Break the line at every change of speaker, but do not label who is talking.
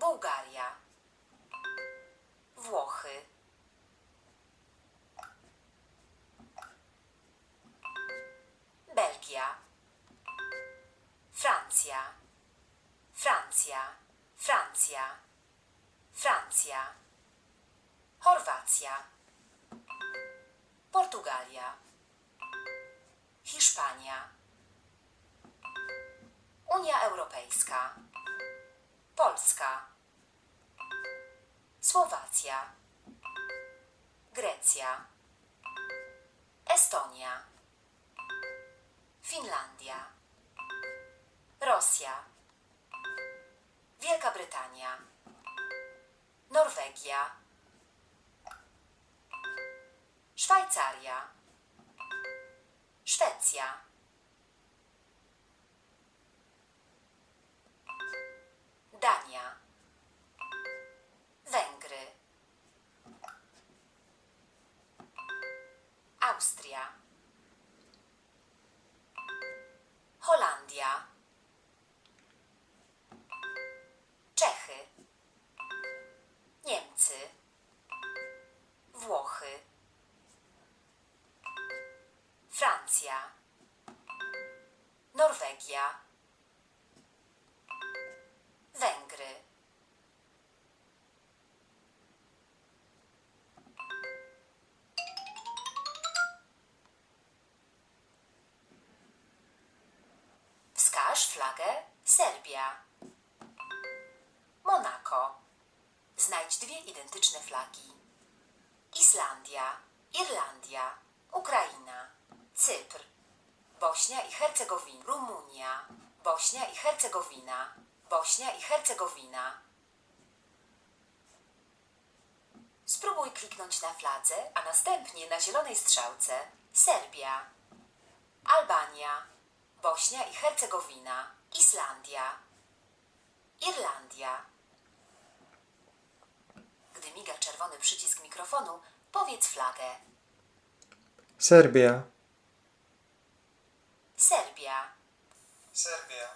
Bułgaria. Włochy. Belgia. Francja. Francja. Francja. Francja. Chorwacja. Portugalia. Hiszpania. Unia Europejska. Polska. Słowacja, Grecja, Estonia, Finlandia, Rosja, Wielka Brytania, Norwegia, Szwajcaria, Szwecja, Francja, Norwegia, Węgry. Wskaż flagę Serbia. Monako. Znajdź dwie identyczne flagi. Islandia, Irlandia, Ukraina, Cypr, Bośnia i Hercegowina, Rumunia, Bośnia i Hercegowina, Bośnia i Hercegowina. Spróbuj kliknąć na fladze, a następnie na zielonej strzałce Serbia, Albania, Bośnia i Hercegowina, Islandia, Irlandia. Gdy miga czerwony przycisk mikrofonu, powiedz flagę.
Serbia,
Serbia,
Serbia,